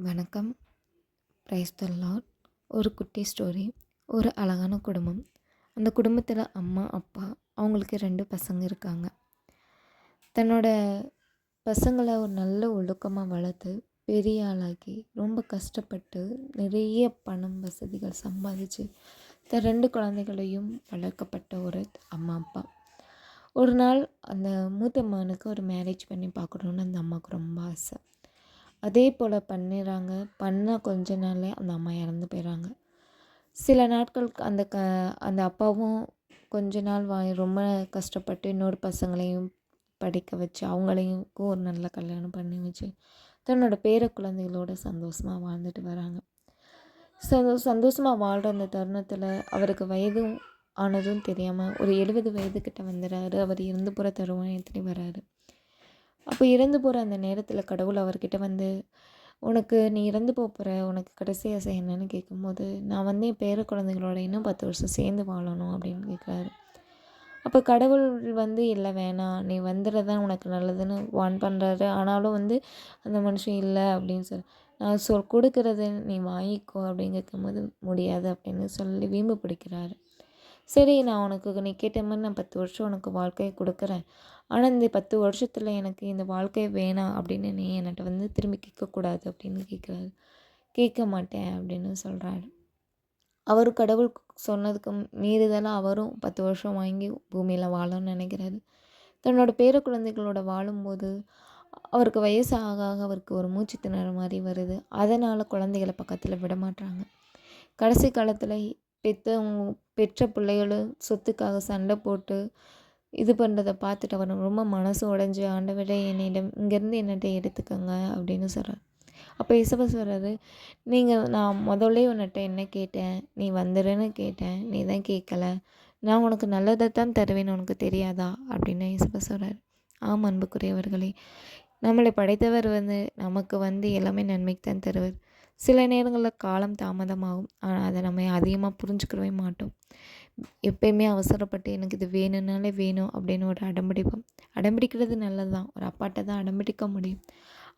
வணக்கம். Praise the ஒரு குட்டி ஸ்டோரி ஒரு அழகான குடும்பம். அந்த குடும்பத்தில் அம்மா அப்பா அவங்களுக்கு ரெண்டு பசங்க இருக்காங்க. தன்னோட பசங்களை ஒரு நல்ல ஒழுக்கமாக வளர்த்து பெரிய ஆளாக்கி ரொம்ப கஷ்டப்பட்டு நிறைய பணம் வசதிகள் சம்பாதிச்சு த ரெண்டு குழந்தைகளையும் வளர்க்கப்பட்ட ஒரு அம்மா அப்பா. ஒரு நாள் அந்த மூத்த மகனுக்கு ஒரு மேரேஜ் பண்ணி பார்க்கணுன்னு அந்த அம்மாவுக்கு ரொம்ப ஆசை. அதே போல் பண்ணிடுறாங்க பண்ண கொஞ்ச நாளில் அந்த அம்மா இறந்து போயிடுறாங்க சில நாட்களுக்கு அந்த க அந்த அப்பாவும் கொஞ்ச நாள் வா ரொம்ப கஷ்டப்பட்டு இன்னொரு பசங்களையும் படிக்க வச்சு அவங்களையும் ஒரு நல்ல கல்யாணம் பண்ணி வச்சு தன்னோட பேர குழந்தைகளோட சந்தோஷமாக வாழ்ந்துட்டு வராங்க. சந்தோ சந்தோஷமாக வாழ்கிற அந்த தருணத்தில் அவருக்கு வயதும் ஆனதும் தெரியாமல் ஒரு எழுபது வயதுக்கிட்ட வந்துடுறாரு அவர் இறந்து போகிற தருவாயத்துலேயே வராரு. அப்போ இறந்து போகிற அந்த நேரத்தில் கடவுள் அவர்கிட்ட வந்து உனக்கு நீ இறந்து போகிற உனக்கு கடைசி ஆசை என்னன்னு கேட்கும்போது நான் வந்து என் பேர குழந்தைங்களோட இன்னும் பத்து வருஷம் சேர்ந்து வாழணும் அப்படின்னு கேட்குறாரு அப்போ கடவுள் வந்து இல்லை வேணாம். நீ வந்துடுறதான் உனக்கு நல்லதுன்னு வான் பண்ணுறாரு ஆனாலும் வந்து அந்த மனுஷன் இல்லை அப்படின்னு சொல்லி நான் சொல் கொடுக்கறது நீ வாங்கிக்கோ அப்படின்னு கேட்கும்போது முடியாது அப்படின்னு சொல்லி வீம்பு பிடிக்கிறாரு. சரி நான் உனக்கு நீ கேட்ட மாதிரி நான் பத்து வருஷம் உனக்கு வாழ்க்கையை கொடுக்குறேன். ஆனால் இந்த பத்து வருஷத்தில் எனக்கு இந்த வாழ்க்கை வேணாம் அப்படின்னு நீ என்கிட்ட வந்து திரும்பி கேட்கக்கூடாது அப்படின்னு கேட்குறாரு. கேட்க மாட்டேன் அப்படின்னு சொல்கிறாரு அவர் கடவுள் சொன்னதுக்கு மீறுதலாக அவரும் பத்து வருஷம் வாங்கி பூமியில் வாழணும்னு நினைக்கிறாரு. தன்னோட பேர குழந்தைகளோட வாழும்போது அவருக்கு வயசு ஆக ஆக அவருக்கு ஒரு மூச்சு திணற மாதிரி வருது. அதனால் குழந்தைகளை பக்கத்தில் விட மாட்டாங்க கடைசி காலத்தில் பெற்றவங்க பெற்ற பிள்ளைகளும் சொத்துக்காக சண்டை போட்டு இது பண்ணுறத பார்த்துட்டு அவர் ரொம்ப மனசு உடஞ்சி ஆண்டவரே என்னிடம் இங்கேருந்து என்னட்ட எடுத்துக்கோங்க அப்படின்னு சொல்கிறார் அப்போ இசப்ப சொல்கிறாரு நீங்கள் நான் முதல்ல உன்னிட்ட என்ன கேட்டேன்? நீ வந்துடுன்னு கேட்டேன். நீ தான் கேட்கல நான் உனக்கு நல்லதை தான் தருவேன்னு உனக்கு தெரியாதா? அப்படின்னு இசப்ப சொல்கிறார் ஆம் அன்புக்குரியவர்களே நம்மளை படைத்தவர் வந்து நமக்கு வந்து எல்லாமே நன்மைக்கு தான் தருவார். சில நேரங்களில் காலம் தாமதமாகும். ஆனால் அதை நம்ம அதிகமாக புரிஞ்சுக்கிடவே மாட்டோம். எப்பயுமே அவசரப்பட்டு எனக்கு இது வேணும்னாலே வேணும் அப்படின்னு ஒரு அடம்பிடிப்போம். அடம்பிடிக்கிறது நல்லது தான் ஒரு அப்பாட்ட தான் அடம்பிடிக்க முடியும்.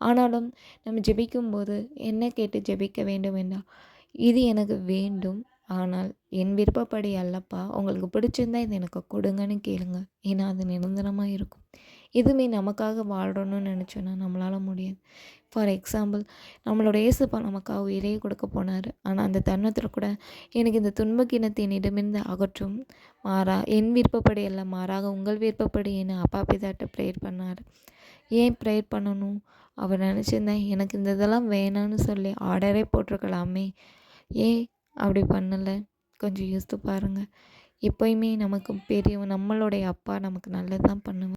ஆனாலும் நம்ம ஜெபிக்கும்போது என்ன கேட்டு ஜெபிக்க வேண்டும் என்றால் இது எனக்கு வேண்டும். ஆனால் என் விருப்பப்படி அல்லப்பா. உங்களுக்கு பிடிச்சிருந்தா இது எனக்கு கொடுங்கன்னு கேளுங்க. ஏன்னா அது நிரந்தரமாக இருக்கும். எதுவுமே நமக்காக வாழணும்னு நினச்சோன்னா நம்மளால் முடியாது. ஃபார் எக்ஸாம்பிள் நம்மளோட இயேசுப்பா நமக்காக உயிரே கொடுக்க போனார். ஆனால் அந்த தருணத்தில் கூட எனக்கு இந்த துன்பக்கிணத்தை என்னிடமிருந்து அகற்றும். மாறா என் விருப்பப்படி அல்ல மாறாக உங்கள் விருப்பப்படி என்ன அப்பா பிதாட்ட ப்ரேயர் பண்ணார். ஏன் ப்ரேயர் பண்ணணும்? அவர் நினச்சிருந்தேன் எனக்கு இந்த இதெல்லாம் வேணான்னு சொல்லி ஆர்டரே போட்டிருக்கலாமே. ஏன் அப்படி பண்ணலை? கொஞ்சம் யோசித்து பாருங்கள் எப்போயுமே நமக்கு பெரிய நம்மளுடைய அப்பா நமக்கு நல்லது தான் பண்ணுவார்.